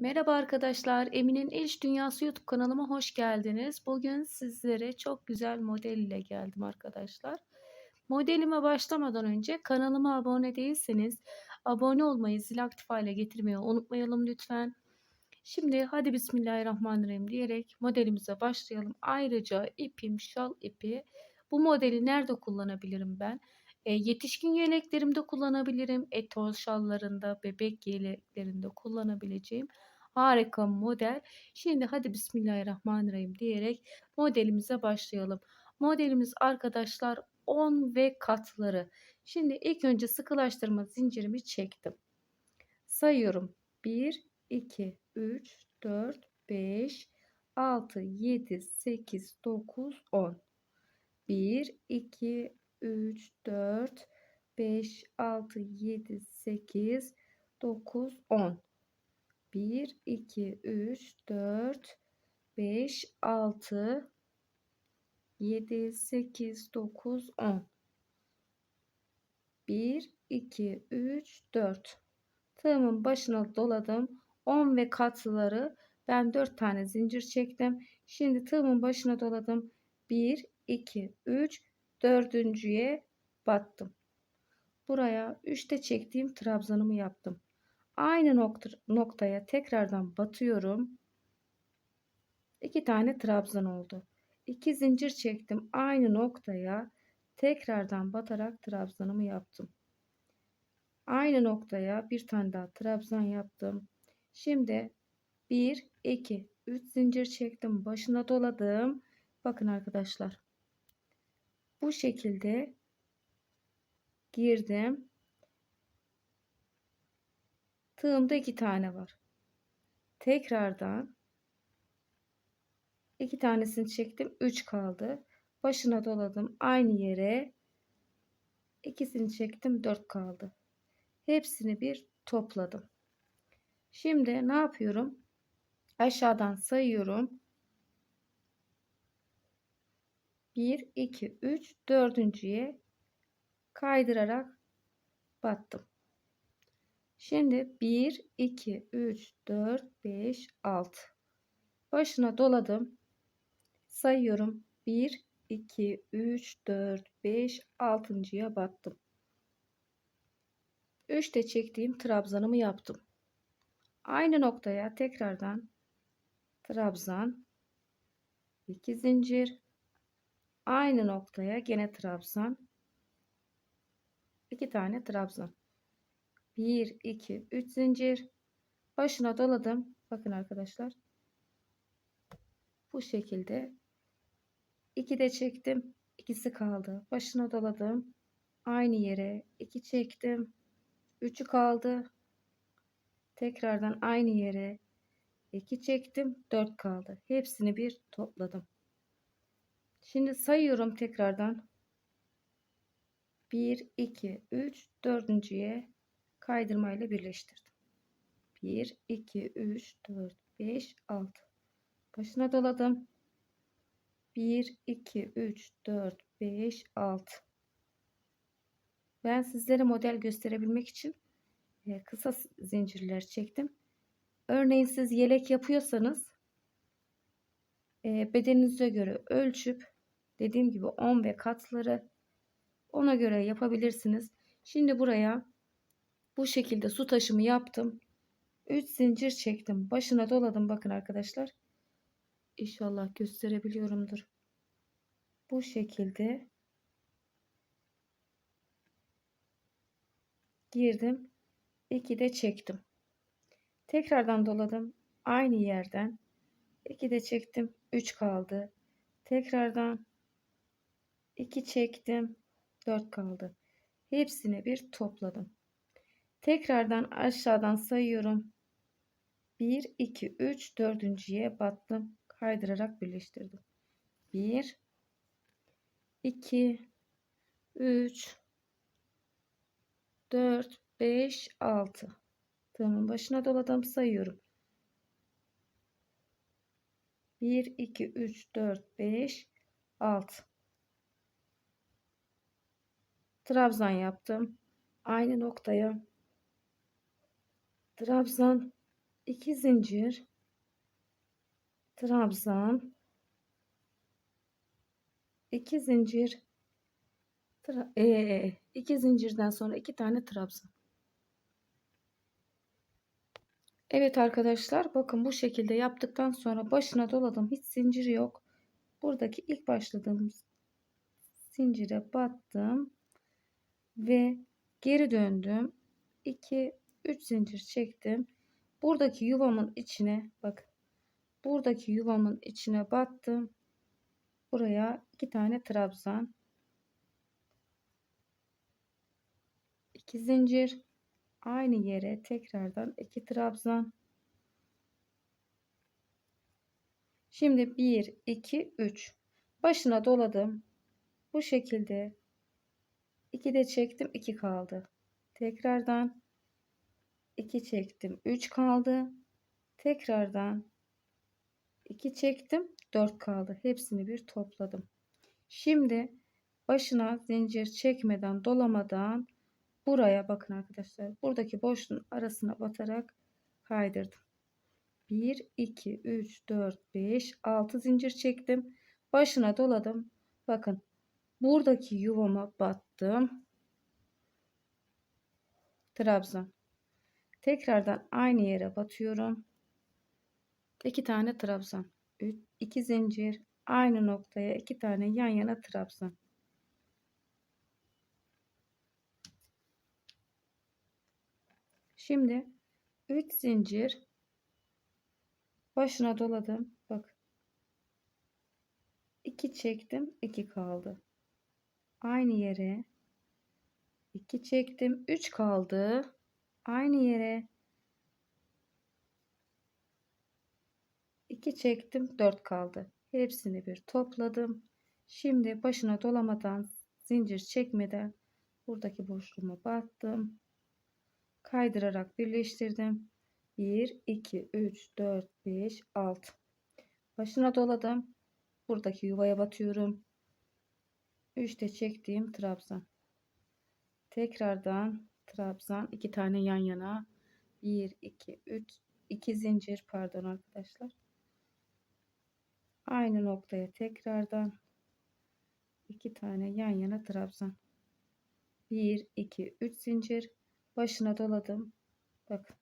Merhaba arkadaşlar, Emin'in İş Dünyası YouTube kanalıma hoş geldiniz. Bugün sizlere çok güzel model ile geldim arkadaşlar. Modelime başlamadan önce kanalıma abone değilseniz abone olmayı, zil aktif hale getirmeyi unutmayalım lütfen. Şimdi hadi Bismillahirrahmanirrahim diyerek modelimize başlayalım. Ayrıca ipim şal ipi. Bu modeli nerede kullanabilirim ben? E, yetişkin yeleklerimde kullanabilirim. Etol şallarında, bebek yeleklerinde kullanabileceğim harika model. Şimdi hadi Bismillahirrahmanirrahim diyerek modelimize başlayalım. Modelimiz arkadaşlar 10 ve katları. Şimdi ilk önce sıkılaştırma zincirimi çektim. Sayıyorum. 1, 2, 3, 4, 5, 6, 7, 8, 9, 10. 1, 2, 3, 4, 5, 6, 7, 8, 9, 10. 1, 2, 3, 4, 5, 6, 7, 8, 9, 10. 1, 2, 3, 4. Tığımın başına doladım. 10 ve katları ben 4 tane zincir çektim. Şimdi tığımın başına doladım. 1, 2, 3, dördüncüye battım. Buraya 3'te çektiğim trabzanımı yaptım. Aynı nokta, noktaya tekrardan batıyorum. 2 tane trabzan oldu. 2 zincir çektim. Aynı noktaya tekrardan batarak trabzanımı yaptım. Aynı noktaya bir tane daha trabzan yaptım. Şimdi 1 2 3 zincir çektim. Başına doladım. Bakın arkadaşlar. Bu şekilde girdim. Tığımda iki tane var. Tekrardan iki tanesini çektim. Üç kaldı. Başına doladım. Aynı yere ikisini çektim. Dört kaldı. Hepsini bir topladım. Şimdi ne yapıyorum? Aşağıdan sayıyorum. 1, 2, 3, dördüncüye kaydırarak battım. Şimdi 1, 2, 3, 4, 5, 6. Başına doladım. Sayıyorum. 1, 2, 3, 4, 5, 6.ya battım. 3'te çektiğim trabzanımı yaptım. Aynı noktaya tekrardan trabzan, 2 zincir, aynı noktaya gene trabzan, 2 tane trabzan. 1, 2, 3 zincir. Başına doladım. Bakın arkadaşlar. Bu şekilde. 2 de çektim. İkisi kaldı. Başına doladım. Aynı yere 2 çektim. 3'ü kaldı. Tekrardan aynı yere 2 çektim. 4 kaldı. Hepsini bir topladım. Şimdi sayıyorum tekrardan. 1, 2, 3, dördüncüye kaydırma ile birleştirdim. 1, 2, 3, 4, 5, 6. Başına doladım. 1, 2, 3, 4, 5, 6. Ben sizlere model gösterebilmek için e, kısa zincirler çektim. Örneğin siz yelek yapıyorsanız e, bedeninize göre ölçüp dediğim gibi 10 ve katları ona göre yapabilirsiniz. Şimdi buraya bu şekilde su taşımı yaptım. 3 zincir çektim. Başına doladım bakın arkadaşlar. İnşallah gösterebiliyorumdur. Bu şekilde girdim. 2 de çektim. Tekrardan doladım. Aynı yerden 2 de çektim. 3 kaldı. Tekrardan 2 çektim. 4 kaldı. Hepsini bir topladım. Tekrardan aşağıdan sayıyorum. 1, 2, 3, dördüncüye battım. Kaydırarak birleştirdim. 1, 2, 3, 4, 5, 6. Tığımın başına doladım sayıyorum. 1, 2, 3, 4, 5, 6. Trabzan yaptım. Aynı noktaya Trabzan 2 zincir trabzan 2 zincir tra- ee, iki zincirden sonra iki tane trabzan. Evet arkadaşlar bakın bu şekilde yaptıktan sonra başına doladım. Hiç zincir yok. Buradaki ilk başladığımız zincire battım ve geri döndüm. 2 3 zincir çektim. Buradaki yuvamın içine bak. Buradaki yuvamın içine battım. Buraya iki tane trabzan. 2 zincir aynı yere tekrardan iki trabzan. Şimdi 1 2 3 başına doladım. Bu şekilde 2 de çektim 2 kaldı. Tekrardan 2 çektim 3 kaldı. Tekrardan 2 çektim 4 kaldı. Hepsini bir topladım. Şimdi başına zincir çekmeden dolamadan buraya bakın arkadaşlar. Buradaki boşluğun arasına batarak kaydırdım. 1 2 3 4 5 6 zincir çektim. Başına doladım. Bakın buradaki yuvama battım. Trabzan. Tekrardan aynı yere batıyorum. 2 tane trabzan. 2 zincir aynı noktaya 2 tane yan yana trabzan. Şimdi 3 zincir başına doladım. Bak. 2 çektim, 2 kaldı. Aynı yere 2 çektim, 3 kaldı. Aynı yere 2 çektim, 4 kaldı. Hepsini bir topladım. Şimdi başına dolamadan, zincir çekmeden buradaki boşluğuma battım kaydırarak birleştirdim. 1, 2, 3, 4, 5, 6. Başına doladım. Buradaki yuvaya batıyorum. 3 de çektiğim trabzan. Tekrardan trabzan. 2 tane yan yana. 1, 2, 3, 2 zincir pardon arkadaşlar. Aynı noktaya tekrardan 2 tane yan yana trabzan. 1, 2, 3 zincir başına doladım. Bak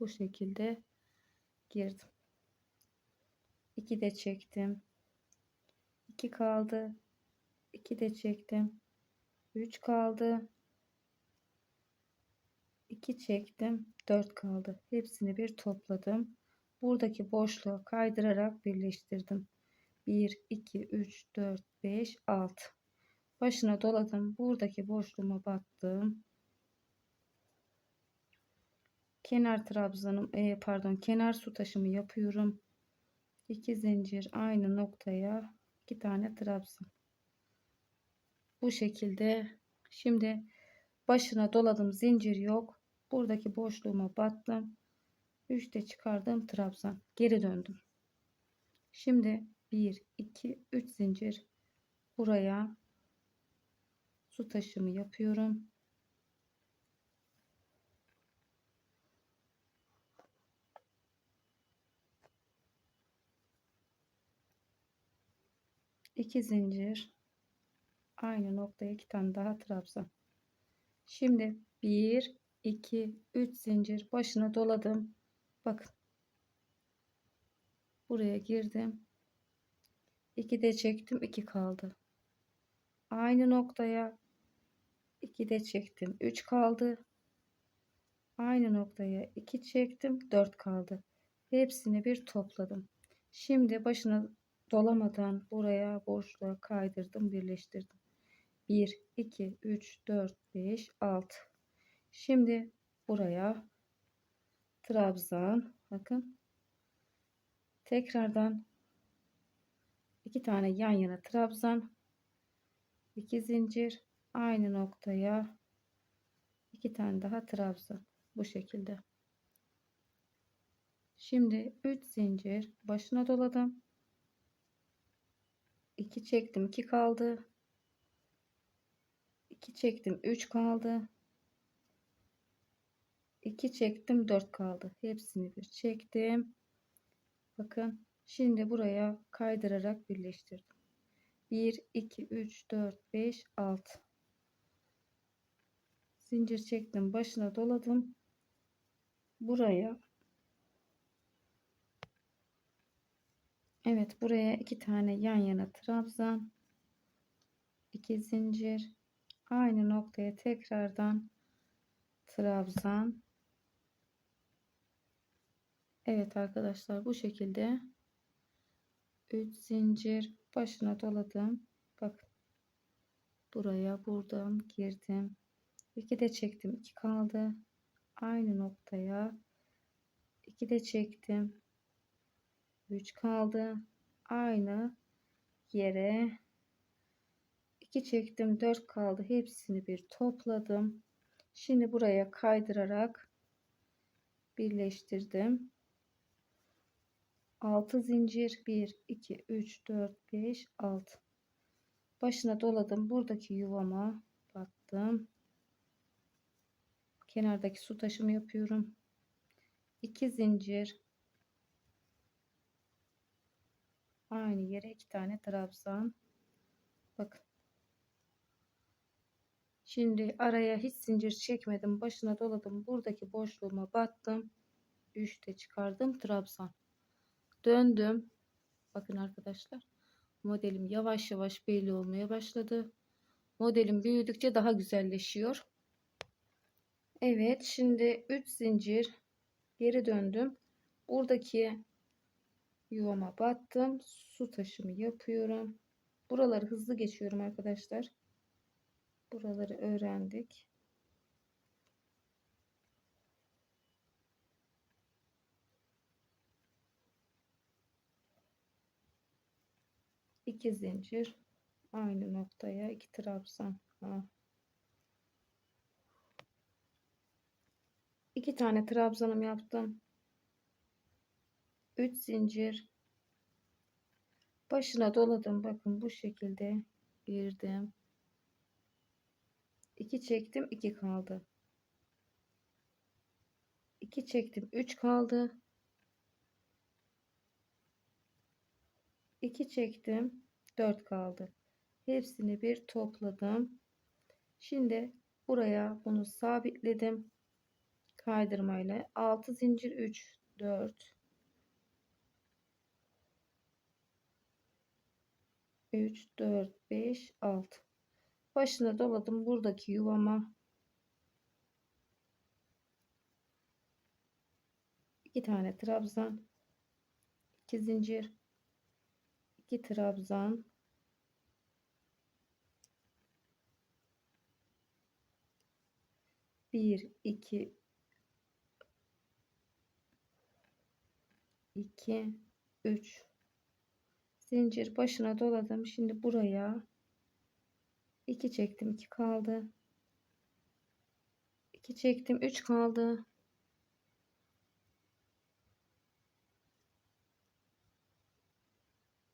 bu şekilde girdim. 2 de çektim. 2 kaldı. 2 de çektim. 3 kaldı. 2 çektim. 4 kaldı. Hepsini bir topladım. Buradaki boşluğu kaydırarak birleştirdim. 1, 2, 3, 4, 5, 6. Başına doladım. Buradaki boşluğuma battım kenar trabzanım e, pardon kenar su taşımı yapıyorum 2 zincir aynı noktaya iki tane trabzan bu şekilde. Şimdi başına doladım zincir yok. Buradaki boşluğuma battım. 3 de çıkardım trabzan. Geri döndüm. Şimdi 1 2 3 zincir. Buraya su taşımı yapıyorum. 2 zincir aynı noktaya iki tane daha trabzan. Şimdi 1 2 3 zincir başına doladım. Bakın. Buraya girdim. 2 de çektim 2 kaldı. Aynı noktaya 2 de çektim 3 kaldı. Aynı noktaya 2 çektim 4 kaldı. Hepsini bir topladım. Şimdi başına dolamadan buraya boşluğa kaydırdım birleştirdim 1 2 3 4 5 6 şimdi buraya trabzan bakın. Tekrardan iki tane yan yana trabzan iki zincir aynı noktaya iki tane daha trabzan. Bu şekilde. Şimdi 3 zincir başına doladım. 2 çektim 2 kaldı 2 çektim 3 kaldı 2 çektim 4 kaldı. Hepsini bir çektim. Bakın şimdi buraya kaydırarak birleştirdim. 1 2 3 4 5 6 zincir çektim başına doladım buraya Evet buraya iki tane yan yana trabzan iki zincir aynı noktaya tekrardan trabzan Evet arkadaşlar bu şekilde 3 zincir başına doladım. Bakın buraya buradan girdim. 2 de çektim 2 kaldı. Aynı noktaya 2 de çektim. 3 kaldı. Aynı yere 2 çektim 4 kaldı. Hepsini bir topladım. Şimdi buraya kaydırarak birleştirdim. 6 zincir. 1 2 3 4 5 6 başına doladım. Buradaki yuvama battım kenardaki su taşımı yapıyorum. 2 zincir. Aynı yere iki tane trabzan. Bakın şimdi araya hiç zincir çekmedim başına doladım. Buradaki boşluğuma battım. 3 de çıkardım trabzan döndüm. Bakın arkadaşlar modelim yavaş yavaş belli olmaya başladı. Modelim büyüdükçe daha güzelleşiyor. Evet şimdi 3 zincir geri döndüm. Buradaki yuvama battım. Su taşımı yapıyorum. Buraları hızlı geçiyorum arkadaşlar buraları öğrendik. 2 zincir. Aynı noktaya 2 trabzan. 2 tane trabzanım yaptım. 3 zincir. Başına doladım. Bakın bu şekilde girdim 2 çektim 2 kaldı. 2 çektim 3 kaldı. 2 çektim 4 kaldı. Hepsini bir topladım. Şimdi buraya bunu sabitledim. Kaydırmayla. 6 zincir 3 4 3 4 5 6 başına doladım buradaki yuvama. İki tane trabzan 2 zincir 2 trabzan. Bir iki iki üç. Zincir başına doladım. Şimdi buraya 2 çektim 2 kaldı. 2 çektim 3 kaldı.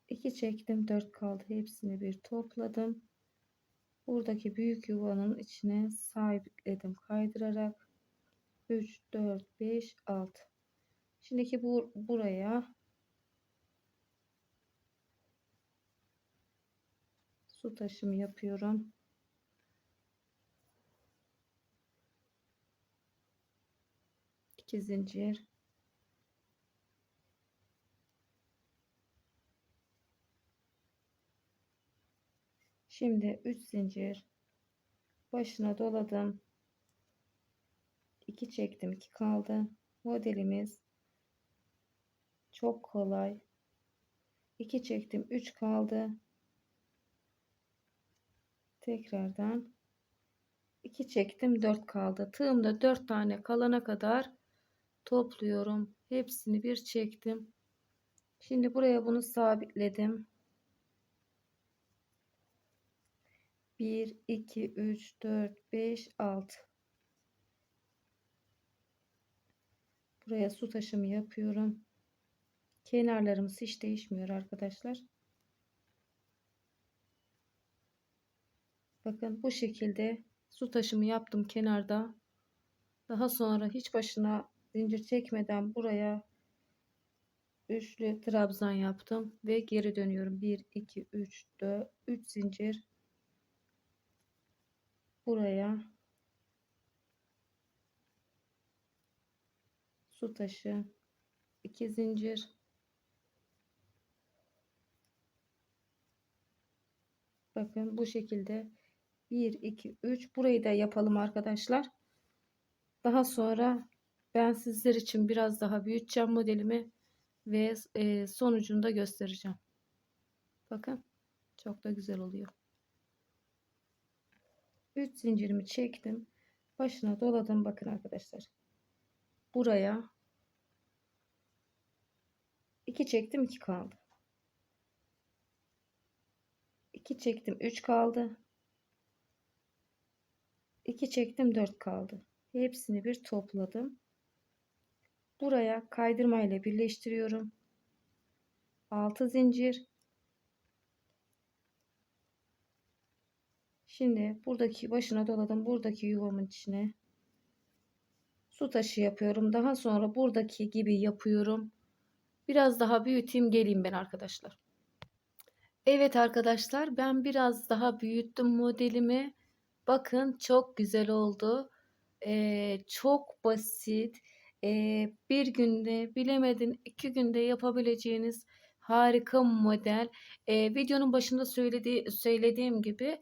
2 çektim 4 kaldı. Hepsini bir topladım. Buradaki büyük yuvanın içine sabitledim kaydırarak. 3 4 5 6 şimdiki bu buraya su taşımı yapıyorum iki zincir Şimdi 3 zincir başına doladım. 2 çektim, 2 kaldı. Modelimiz çok kolay. 2 çektim, 3 kaldı. Tekrardan 2 çektim, 4 kaldı. Tığımda 4 tane kalana kadar topluyorum. Hepsini bir çektim. Şimdi buraya bunu sabitledim. 1, 2, 3, 4, 5, 6. Buraya su taşımı yapıyorum. Kenarlarımız hiç değişmiyor arkadaşlar. Bakın bu şekilde su taşımı yaptım kenarda. Daha sonra hiç başına zincir çekmeden buraya üçlü trabzan yaptım ve geri dönüyorum. 1 2 3 4 3 zincir buraya su taşı 2 zincir bakın bu şekilde 1 2 3 burayı da yapalım arkadaşlar. Daha sonra ben sizler için biraz daha büyüteceğim modelimi ve e, sonucunu da göstereceğim. Bakın çok da güzel oluyor. 3 zincirimi çektim. Başına doladım. Bakın arkadaşlar. Buraya 2 çektim 2 kaldı. 2 çektim 3 kaldı 2 çektim 4 kaldı. Hepsini bir topladım. Buraya kaydırma ile birleştiriyorum. 6 zincir. Şimdi buradaki başına doladım. Buradaki yuvamın içine su taşı yapıyorum. Daha sonra buradaki gibi yapıyorum. Biraz daha büyüteyim geleyim ben arkadaşlar. Evet arkadaşlar ben biraz daha büyüttüm modelimi bakın çok güzel oldu. Ee, çok basit. Ee, bir günde bilemedin iki günde yapabileceğiniz harika model. Ee, videonun başında söylediği, söylediğim gibi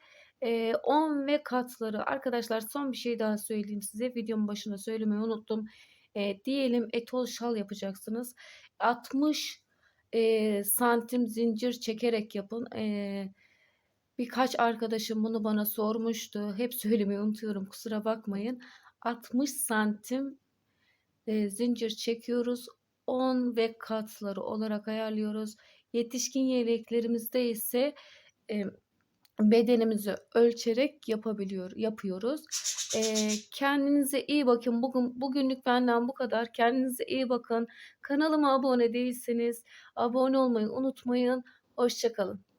10 ve katları arkadaşlar son bir şey daha söyleyeyim size. Videonun başında söylemeyi unuttum. E, diyelim etol şal yapacaksınız. 60 e, santim zincir çekerek yapın. E, birkaç arkadaşım bunu bana sormuştu hep söylemeyi unutuyorum kusura bakmayın 60 santim e, zincir çekiyoruz 10 ve katları olarak ayarlıyoruz yetişkin yeleklerimizde ise e, bedenimizi ölçerek yapabiliyor yapıyoruz. Ee, kendinize iyi bakın. Bugün bugünlük benden bu kadar. Kendinize iyi bakın. Kanalıma abone değilseniz abone olmayı unutmayın. Hoşçakalın.